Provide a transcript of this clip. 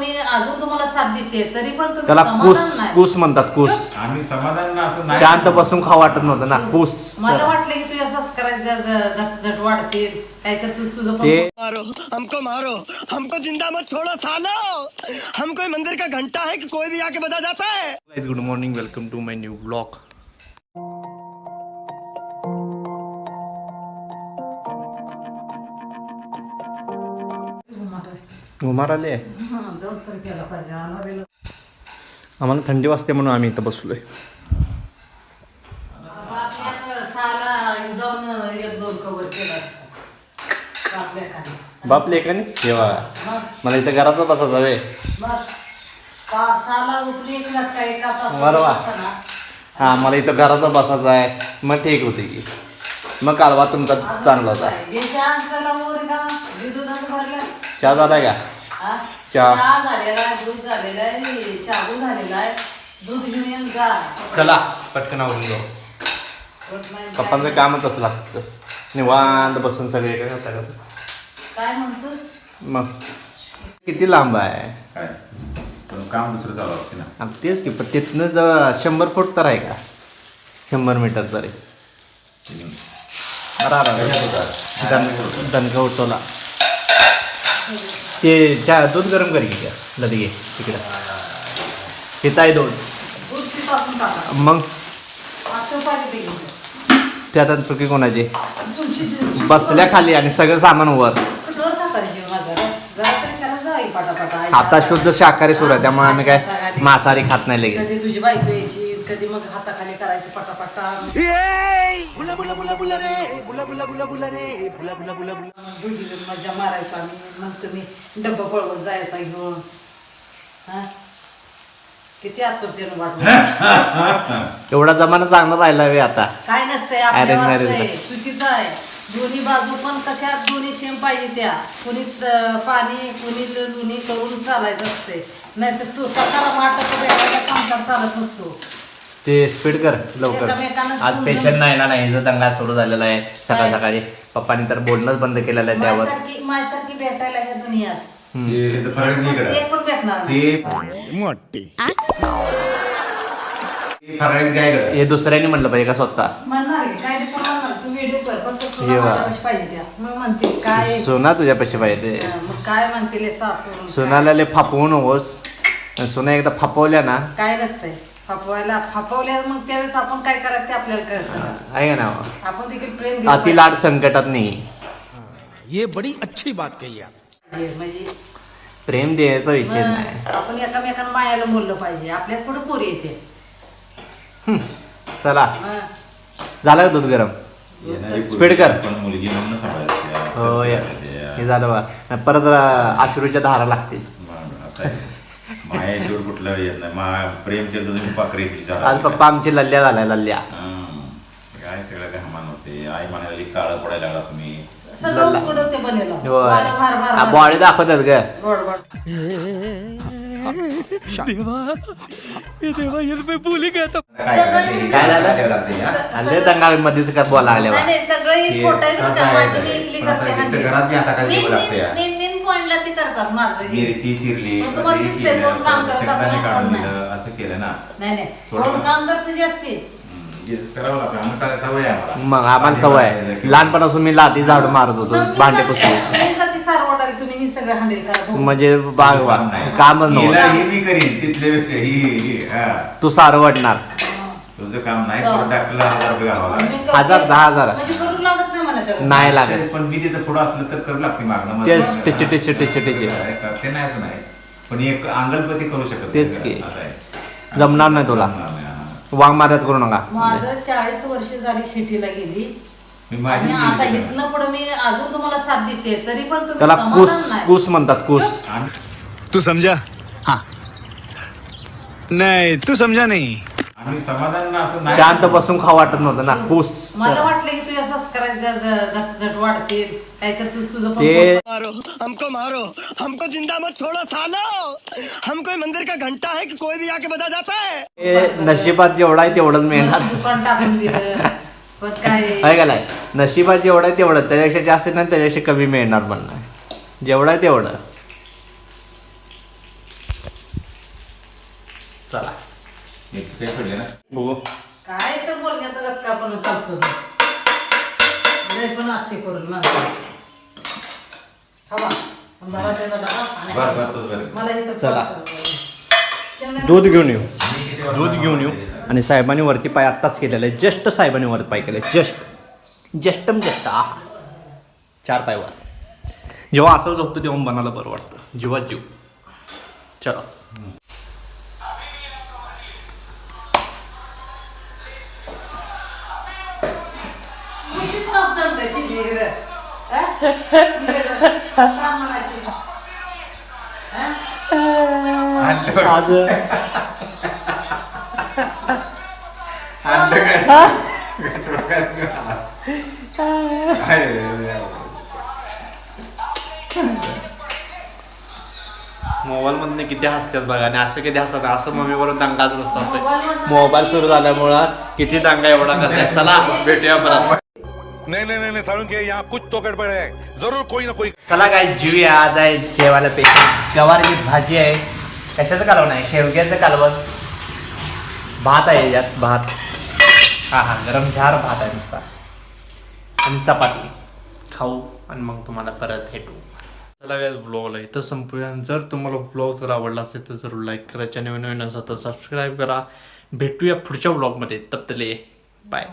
मी अजून तुम्हाला साथ देते तरी पण तुम्ही त्याला कुस समाधान नाही. कुस म्हणतात कुस. आम्ही समाधान असं नाही. शांत बसून खाऊ वाटत नव्हतं ना कुस. मला वाटलं की तू असंच करायचं ज- झट झट वाढतील काहीतरी तुझ पण मारो हमको मारो हमको जिंदा मत छोड़ो सालो! हम कोई मंदिर का घंटा है कि कोई भी आके बजा जाता है? Good morning welcome to my new blog घुमार आले तर केलं पाहिजे आम्हाला थंडी वाजते म्हणून आम्ही इथं बसलोय. बाप लेखाने जेव्हा मग मला इथं घराचा बसायचा वे बरोबर. हा मला इथं घराचा बसायचा आहे. मग ठीक होते की. मग कालवा तुमचा चांगला होता. चहा मोरी का? चहा. झालेला आहे दूध झालेला आहे शाबू झालेला आहे. दूध घेऊन येऊन जा. चला पटकन आवरून जाऊ होत नाही पप्पांचं काय- कामच असं लागतं. निवांत बसून सगळे काय होता का? काय म्हणतोस? मग. किती लांब आहे? काय? पण काम दुसरं चालू असते ना. आणि तेच की पण तिथनं जर शंभर फूट तर आहे का? शंभर मीटर तरी. अरे अरे अरे. दण- दणका उठवला. ते चहा दूध गरम कर की त्या लदगे तिकडं तिथं आहे दूध टाका. मग? आता ते. त्यात चुकी कोणाची? बसल्या खाली आणि सगळं सामान वर. आता शुद्ध शाकाहारी सुरू आहे त्यामुळे आम्ही काय. मांसाहारी खात नाही लगेच. कधी मग हाताखाली करायची पटापटा. बुला बुला बुला बुला रे! बुला बुला बुला बुला रे! बुला बुला बुला बुला. दुधीला मजा मारायचो आम्ही. मग तुम्ही डब्बा पळवत जायचा घेऊन हा? किती आत्महत्येनं वाटलं एवढा जमाना चांगला राहिला वे आता. काय नसतंय आपल्या. चुकीचं आहे. दोन्ही बाजू पण कशा दोन्ही सेम पाहिजे त्या. कुणी पाणी कुणी दोन्ही करून चालायचं असते नाही तर तू सकाळ वाटत संसार चालत नसतो. ते स्पीड कर लवकर. आज पेशंट नाही ना नाही जो दंगा सुरू झालेला आहे. सकाळ सकाळी पप्पानी तर बोलणंच बंद केलेलं आहे त्यावर. माझ्यासारखी माझ्यासारखी भेटायला ह्या दुनियात. ते इथं फरक नाही इकडं. एक पण भेटणार नाही. ते मोटी ते फराळीत काय इकडं? हे दुसऱ्याने म्हणलं पाहिजे का स्वतः? म्हणणार की काय दिवसा म्हणणार तू व्हिडिओ कर फक्त तुला ये वा. माझ्यापाशी पाहिजे त्या. मग म्हणते काय? सोना तुझ्या पैसे पाहिजे काय म्हणते ले सासू सोनाला फापवू नकोस. सोना एकदा फापवल्या ना काय नसतंय फापवायला फापवल्या मग त्यावेळेस आपण काय करायचं ते आपल्याला कळतं आहे का ना आपण देखील प्रेम दिलं अति लाड संकटात नाही ये बड़ी अच्छी बात कही आप पाहिजे. म्हणजे प्रेम द्यायचा विषय नाही आपण एकामेकांना मायाला बोललं पाहिजे आपल्यात कुठं पोरी येते. चला हं. झालं का दूध गरम Speed कर. पण मुलगी म्हणून सांभाळायची. हो या हे झालं बा परत अं, अश्रूच्या धारा लागतील मग असं आहे. मायाशिवर कुठलं येत नाही. मा प्रेम केलं तर तुम्ही पाकरी तिच्या आज पप्पा आमची लल्ल्या झालाय लल्ल्या. हं. काय सगळं काय हमान होते. आई म्हणाली काळं पडायला लागला तुम्ही. सगळं उघडं ते बनेल भार भार भार भार. बॉडी दाखवतात ग. गोड गोड. काय सगळं करायचं? काय? आले दंगा मध्येच का बोला आले नाही सगळं खोटं? आता माझी मी करते आता मेन-. मेन- पॉइंटला ते करतात माझं हे. मिरची चिरली मग तुम्हाला दिसतंय केलं, कोण काम करत शेंगदाणे असं काढून नाही. दिलं असं केलं ना नाही नाही थोडं- कोण काम करते जे असते हं, करावं लागतं आम्हाला करायला सवय आहे आम्हाला मग आम्हाला सवय आहे लहानपणापासून मी लादी झाडू मारत होतो भांडे पुसतो मी जाते सारवडाला तुम्ही हे सगळं करा. म्हणजे बाग वा कामच हिला हे मी करीन तिथल्यापेक्षा ही ही हा तू सारं वाटणार तुझं काम नाही टाकलं हजार रुपये घालावा मी लागेल. करते. हजार, दहा हजार. म्हणजे करू लागत नाही मला त्याला. नाही लागत पण मी तिथं पुढं असलं तर करू लागते मागणं तेच मग- टिचे टिचे टिचे टिचे करते नाही असं नाही पण एक अंगलपती करू शकत तेच नाही की. असं आहे. जमणार नाही तुला. जमणार नाही, हा. वांग मारत करू नका माझं चाळीस वर्ष झाली सिटीला गेली मी माझी आणि आता गेली इथनं पुढे मी अजून तुम्हाला साथ देते तरी पण तुम्ही त्याला कुस समाधान नाही. कुस म्हणतात कुस. आम्ही- तू समझा हाँ. नहीं तू समझा नहीं. आम्ही समाधान असं नाही. शांत बसून खाऊ वाटत नव्हतं. ना कुस. मला वाटलं की तू असंच करायचं ज- झट झट वाढतील. काहीतरी तुझ तुझं पण ते मारो हमको मारो. हमको जिंदा मत छोड़ो सालो. हम कोई मंदिर का घंटा है कि कोई भी आके बजा जाता है? ते नशिबात जेवढा आहे तेवढंच मिळणार. मला दुकान टाकून दिलं. पण काय? का नाही नशिबात जेवढं आहे तेवढं. त्याच्यापेक्षा जास्त नाही त्याच्यापेक्षा कमी मिळणार पण नाही जेवढं आहे तेवढं. चला. एक ते पडले ना बघू काय तर पण चालचं लय पण आत्ते करून माणसं खावा जरा त्याचा डबा आणि बर बर तोच बर मला इथं चला. दूध घेऊन येऊ. दूध घेऊन येऊ. आणि साहेबांनी वरती पाय आत्ताच केलेलं आहे जस्ट साहेबांनी वरती पाय केले जस्ट जस्टम जस्ट आ चार पाय वर. जेव्हा असं झोपतो तेव्हा मनाला बरं वाटतं. जीवात जीव. चलो. हा? हा? आज मोबाईल मधनं किती हसतात बघा आणि असं किती हसतात असं मम्मी बरोबर दंगाच नसतो मोबाईल सुरू झाल्यामुळं किती दंगा एवढा करतात. चला भेटूया परत. नहीं नहीं नहीं, नहीं साळुंके यहाँ कुछ तो गड़बड़ है जरूर कोई ना कोई. चला काय जीवया आज आहे जेवायला पैकी गवारची भाजी आहे. कशाचं कालवण आहे? शेवग्याचं कालवण. भात आहे याच्यात भात. हा हा गरम झार भात आहे नुसता. आणि चपाती. खाऊ आणि मग तुम्हाला परत भेटू. चला काय ब्लॉगला इथं संपूया. जर तुम्हाला ब्लॉग जर आवडला असेल तर जरूर लाईक करा. चॅनल नवीन असेल तर सबस्क्राईब करा. भेटूया पुढच्या ब्लॉगमध्ये तप्तले बाय